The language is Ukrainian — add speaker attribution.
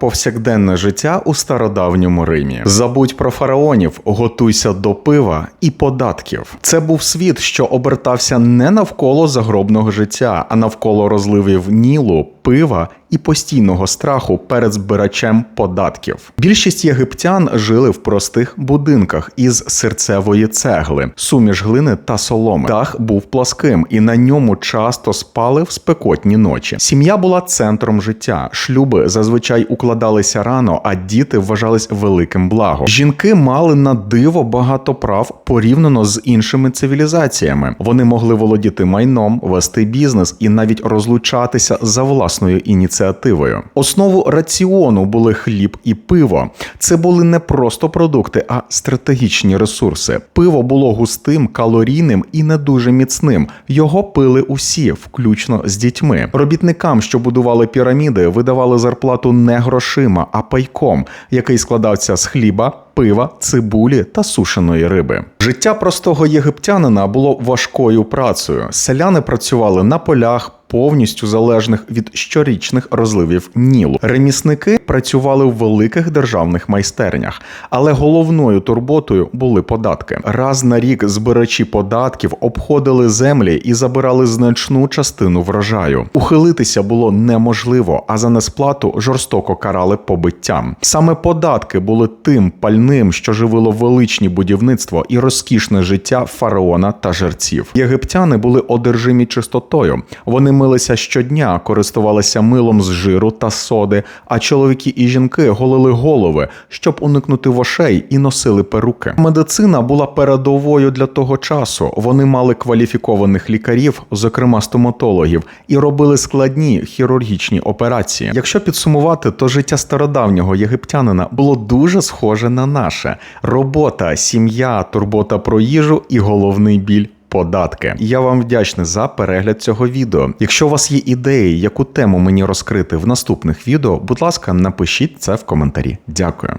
Speaker 1: Повсякденне життя у стародавньому Римі. Забудь про фараонів, готуйся до пива і податків. Це був світ, що обертався не навколо загробного життя, а навколо розливів Нілу, пива і постійного страху перед збирачем податків. Більшість єгиптян жили в простих будинках із серцевої цегли, суміш глини та соломи. Дах був пласким, і на ньому часто спали в спекотні ночі. Сім'я була центром життя. Шлюби зазвичай укладалися рано, а діти вважались великим благом. Жінки мали на диво багато прав порівняно з іншими цивілізаціями. Вони могли володіти майном, вести бізнес і навіть розлучатися за власною ініціативою. Основу раціону були хліб і пиво. Це були не просто продукти, а стратегічні ресурси. Пиво було густим, калорійним і не дуже міцним. Його пили усі, включно з дітьми. Робітникам, що будували піраміди, видавали зарплату не грошима, а пайком, який складався з хліба. Пива, цибулі та сушеної риби. Життя простого єгиптянина було важкою працею. Селяни працювали на полях, повністю залежних від щорічних розливів Нілу. Ремісники працювали в великих державних майстернях, але головною турботою були податки. Раз на рік збирачі податків обходили землі і забирали значну частину врожаю. Ухилитися було неможливо, а за несплату жорстоко карали побиттям. Саме податки були тим пальним, що живило величні будівництво і розкішне життя фараона та жерців. Єгиптяни були одержимі чистотою. Вони милися щодня, користувалися милом з жиру та соди, а чоловіки і жінки голили голови, щоб уникнути вошей і носили перуки. Медицина була передовою для того часу. Вони мали кваліфікованих лікарів, зокрема стоматологів, і робили складні хірургічні операції. Якщо підсумувати, то життя стародавнього єгиптянина було дуже схоже на наше: робота, сім'я, турбота про їжу і головний біль податки. Я вам вдячний за перегляд цього відео. Якщо у вас є ідеї, яку тему мені розкрити в наступних відео, будь ласка, напишіть це в коментарі. Дякую.